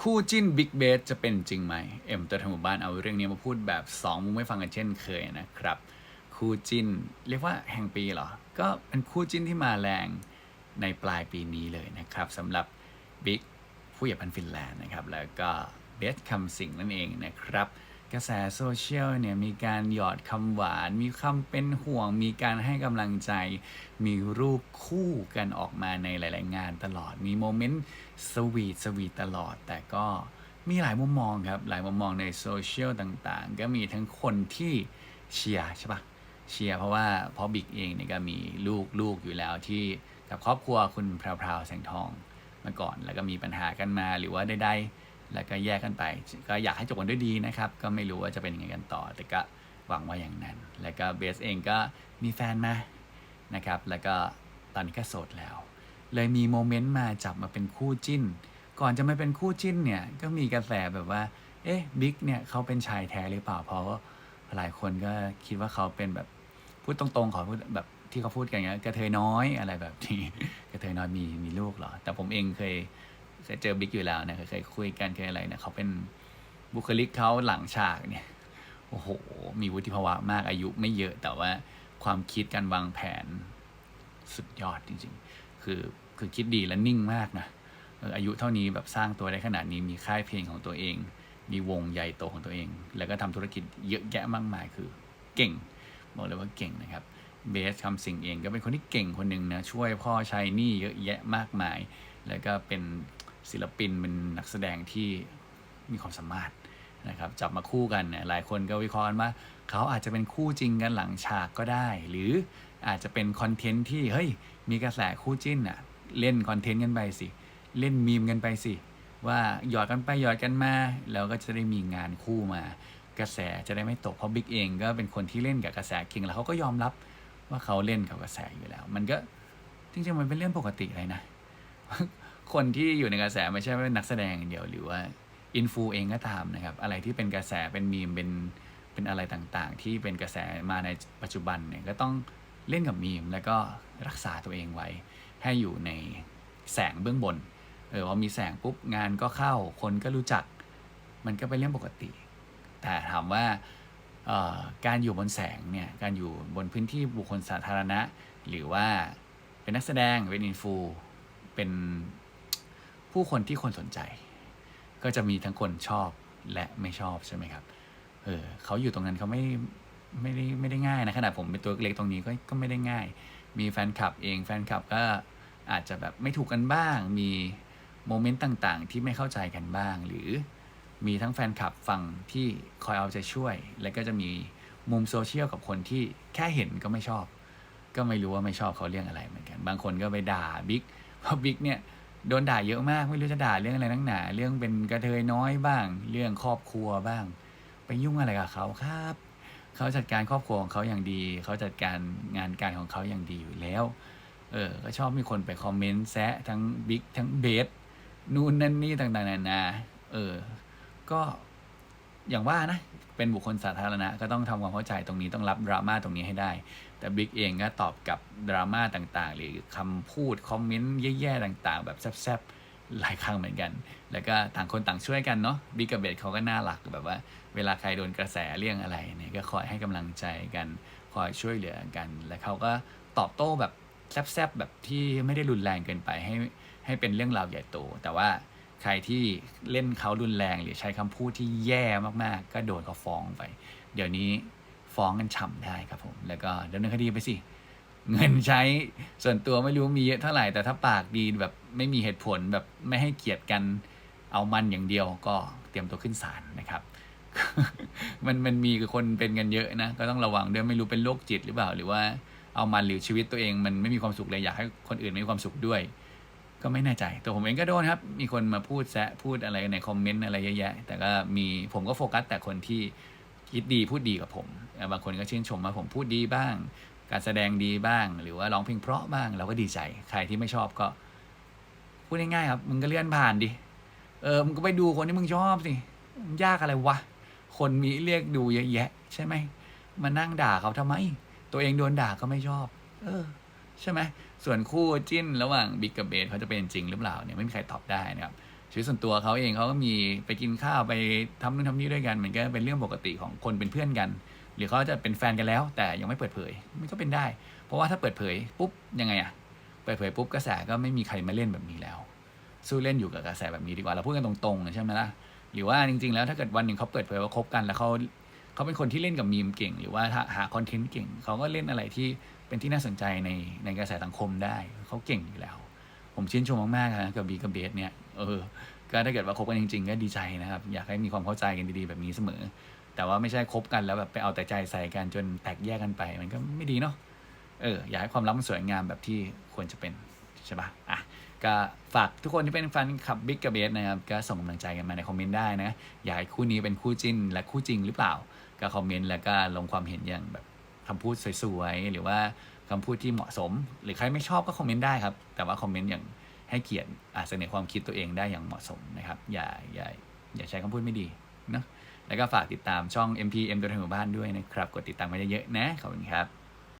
คู่จิ้นบิ๊กเบสจะเป็นจริงไหม เอ็มตัวทางหมู่บ้านเอาเรื่องนี้มาพูดแบบ2มุมไม่ฟังกันเช่นเคยนะครับ คู่จิ้น เรียกว่าแห่งปีเหรอ ก็เป็นคู่จิ้นที่มาแรงในปลายปีนี้เลยนะครับสำหรับบิ๊กผู้ใหญ่พันฟินแลนด์นะครับ แล้วก็เบสคำสิงนั่นเองนะครับ กระแสโซเชียลเนี่ยมีการหยอดคำหวาน มีคำเป็นห่วง มีการให้กำลังใจ มีรูปคู่กันออกมาในหลาย ๆ งานตลอด มีโมเมนต์สวีทสวีทตลอด แต่ก็มีหลายมุมมองครับ หลายมุมมองในโซเชียลต่าง ๆ ก็มีทั้งคนที่เชียร์ใช่ปะเชียร์เพราะว่าพราะบิ๊กเองเนี่ยก็มีลูกลูกอยู่แล้วที่กับครอบครัวคุณแพรวๆแสงทองมาก่อน แล้วก็มีปัญหากันมาหรือว่าใดๆ แล้วก็แยกกันไป ก็อยากให้จบกันด้วยดีนะครับ ก็ไม่รู้ว่าจะเป็นยังไงกันต่อ แต่ก็หวังว่าอย่างนั้น แล้วก็เบสเองก็มีแฟนมานะครับ แล้วก็ตอนนี้ก็โสดแล้ว เลยมีโมเมนต์มาจับมาเป็นคู่จิ้น ก่อนจะมาเป็นคู่จิ้นเนี่ย ก็มีกระแสแบบว่า เอ๊ะ บิ๊กเนี่ยเขาเป็นชายแท้หรือเปล่า เพราะว่าหลายคนก็คิดว่าเขาเป็นแบบพูดตรงๆ ขอพูดแบบที่เขาพูดกันเงี้ยกระเทยน้อยอะไรแบบนี้ กระเทยน้อยมีมีลูกเหรอ แต่ผมเองเคย เคยเจอบิ๊กอยู่แล้วนะเคยเคยคุยกันเคยอะไรเนี่ยเขาเป็นบุคลิกเขาหลังฉากเนี่ยโอ้โห มีวุฒิภาวะมากอายุไม่เยอะแต่ว่าความคิดการวางแผนสุดยอดจริง ๆ คือคือคิดดีและนิ่งมากนะอายุเท่านี้แบบสร้างตัวได้ขนาดนี้มีค่ายเพลงของตัวเอง มีวงใหญ่โตของตัวเอง แล้วก็ทำธุรกิจเยอะแยะมากมายคือเก่งบอกเลยว่าเก่งนะครับเบสคำสิ่งเองก็เป็นคนที่เก่งคนหนึ่งนะช่วยพ่อใช้หนี้เยอะแยะมากมาย แล้วก็เป็น ศิลปินเป็นนักแสดงที่มีความสามารถนะครับจับมาคู่กันเนี่ยหลายคนก็วิเคราะห์กันว่าเขาอาจจะเป็นคู่จริงกันหลังฉากก็ได้ หรืออาจจะเป็นคอนเทนต์ที่เฮ้ยมีกระแสคู่จิ้นอะเล่นคอนเทนต์กันไปสิ เล่นมีมกันไปสิ ว่าหยอดกันไปหยอดกันมาแล้วก็จะได้มีงานคู่มา กระแสจะได้ไม่ตกเพราะบิ๊กเองก็เป็นคนที่เล่นกับกระแสเก่งแล้วเขาก็ยอมรับว่าเขาเล่นกับกระแสอยู่แล้ว มันก็จริงๆมันเป็นเรื่องปกติเลยนะ คนที่อยู่ในกระแสไม่ใช่ว่าเป็นนักแสดงอย่างเดียวหรือว่าอินฟูเองก็ตามนะครับ อะไรที่เป็นกระแสเป็นมีมเป็นเป็นอะไรต่างๆ ที่เป็นกระแสมาในปัจจุบันเนี่ยก็ต้องเล่นกับมีมแล้วก็รักษาตัวเองไว้ ให้อยู่ในแสงเบื้องบนเออพอมีแสงปุ๊บงานก็เข้าคนก็รู้จัก มันก็เป็นเรื่องปกติ แต่ถามว่าออการอยู่บนแสงเนี่ยการอยู่บนพื้นที่บุคคลสาธารณะ หรือว่าเป็นนักแสดงเป็นอินฟูเป็น ผู้คนที่คนสนใจ ก็จะมีทั้งคนชอบและไม่ชอบใช่ไหมครับ เออเขาอยู่ตรงนั้นเขาไม่ไม่ได้ไม่ได้ง่ายนะขนาดผมเป็นตัวเล็กตรงนี้ก็ก็ไม่ได้ง่าย มีแฟนคลับเองแฟนคลับก็อาจจะแบบไม่ถูกกันบ้าง มีโมเมนต์ต่างๆ ที่ไม่เข้าใจกันบ้าง หรือมีทั้งแฟนคลับฝั่งที่คอยเอาใจช่วย แล้วก็จะมีมุมโซเชียลกับคนที่แค่เห็นก็ไม่ชอบ ก็ไม่รู้ว่าไม่ชอบเขาเรื่องอะไรเหมือนกัน บางคนก็ไปด่าบิ๊กเพราะบิ๊กเนี่ย โดนด่าเยอะมากไม่รู้จะด่าเรื่องอะไรนักหนาเรื่องเป็นกระเทยน้อยบ้าง เรื่องครอบครัวบ้าง ไปยุ่งอะไรกับเขาครับเขาจัดการครอบครัวของเขาอย่างดี เขาจัดการงานการของเขาอย่างดีอยู่แล้ว เออ ก็ชอบมีคนไปคอมเมนต์แซะทั้งบิ๊กทั้งเบสนู่นนั่นนี่ต่างๆนานาเออ ก็อย่างว่านะ เป็นบุคคลสาธารณะ ก็ต้องทำความเข้าใจตรงนี้ต้องรับดราม่าตรงนี้ให้ได้ แต่บิ๊กเองก็ตอบกับดราม่าต่างๆ หรือคำพูด คอมเมนต์แย่ๆต่างๆ แบบแซบๆหลายครั้งเหมือนกัน แล้วก็ต่างคนต่างช่วยกันเนาะบิ๊กกับเบสเขาก็น่ารักแบบว่า เวลาใครโดนกระแสเรื่องอะไรเนี่ยก็คอยให้กำลังใจกันคอยช่วยเหลือกัน และเขาก็ตอบโต้แบบแซบๆแบบที่ไม่ได้รุนแรงเกินไปให้ให้เป็นเรื่องราวใหญ่โตแต่ว่าใครที่เล่นเขารุนแรงหรือใช้คำพูดที่แย่มากๆ ก็โดนเขาฟ้องไป เดี๋ยวนี้ ฟ้องกันฉ่ำได้ครับผม แล้วก็ดำเนินคดีไปสิ เงินใช้ส่วนตัวไม่รู้มีเยอะเท่าไหร่ แต่ถ้าปากดีแบบไม่มีเหตุผลแบบไม่ให้เกียรติกันเอามันอย่างเดียวก็เตรียมตัวขึ้นศาลนะครับ มันมันมีคนเป็นกันเยอะนะ ก็ต้องระวังด้วยไม่รู้เป็นโรคจิตหรือเปล่า หรือว่าเอามันหรือชีวิตตัวเองมันไม่มีความสุขเลยอยากให้คนอื่นไม่มีความสุขด้วย ก็ไม่แน่ใจตัวผมเองก็โดนครับ มีคนมาพูดแซะพูดอะไรในคอมเมนต์อะไรเยอะแยะ แต่ก็มีผมก็โฟกัสแต่คนที่ คิดดีพูดดีกับผม บางคนก็ชื่นชมว่าผมพูดดีบ้าง การแสดงดีบ้าง หรือว่าร้องเพลงเพราะบ้างเราก็ดีใจ ใครที่ไม่ชอบก็ พูดง่ายๆครับ มึงก็เลื่อนผ่านดิ เออ มึงก็ไปดูคนที่มึงชอบสิมันยากอะไรวะ คนมีเรียกดูเยอะแยะ ใช่ไหม มานั่งด่าเขาทำไม ตัวเองโดนด่าก็ไม่ชอบ เออ ใช่ไหม ส่วนคู่จิ้นระหว่างบิ๊กกับเบสเขาจะเป็นจริงหรือเปล่าเนี่ยไม่มีใครตอบได้นะครับ ชีวิตส่วนตัวเขาเองเขาก็มีไปกินข้าวไปทำนู่นทำนี่ด้วยกันมันก็เป็นเรื่องปกติของคนเป็นเพื่อนกัน หรือเขาจะเป็นแฟนกันแล้ว แต่ยังไม่เปิดเผยมันก็เป็นได้ เพราะว่าถ้าเปิดเผยปุ๊บยังไงอะเปิดเผยปุ๊บกระแสก็ไม่มีใครมาเล่นแบบนี้แล้ว สู้เล่นอยู่กับกระแสแบบนี้ดีกว่าเราพูดกันตรงๆใช่ไหมล่ะหรือว่าจริง ๆ แล้วถ้าเกิดวันหนึ่งเขาเปิดเผยว่าคบกันแล้วเขาเขาเป็นคนที่เล่นกับมีมเก่ง หรือว่าถ้าหาคอนเทนต์เก่งเขาก็เล่นอะไรที่เป็นที่น่าสนใจในในกระแสสังคมได้เขาเก่งอยู่แล้ว ผมชื่นชมมากๆนะกับบีกับเบสเนี่ย เออก็ถ้าเกิดว่าคบกันจริง ๆ ก็ดีใจนะครับ อยากให้มีความเข้าใจกันดีๆแบบนี้เสมอ แต่ว่าไม่ใช่คบกันแล้วแบบไปเอาแต่ใจใส่กันจนแตกแยกกันไป มันก็ไม่ดีเนาะเอออยากให้ความรักมันสวยงามแบบที่ควรจะเป็นใช่ปะอะก็ฝากทุกคนที่เป็นแฟนคลับบิ๊กกับเบสนะครับก็ส่งกำลังใจกันมาในคอมเมนต์ได้นะอยากให้คู่นี้เป็นคู่จิ้นและคู่จริงหรือเปล่า ก็คอมเมนต์แล้วก็ลงความเห็นอย่างแบบคำพูดสวยๆหรือว่าคำพูดที่เหมาะสม หรือใครไม่ชอบก็คอมเมนต์ได้ครับ แต่ว่าคอมเมนต์อย่าง ให้เกียรติเสนอความคิดตัวเองได้อย่างเหมาะสมนะครับ อย่าอย่าอย่าใช้คำพูดไม่ดีเนาะแล้วก็ฝากติดตามช่อง MP M ตัวแทนหมู่บ้านด้วยนะครับ กดติดตามมาเยอะๆนะ ขอบคุณครับ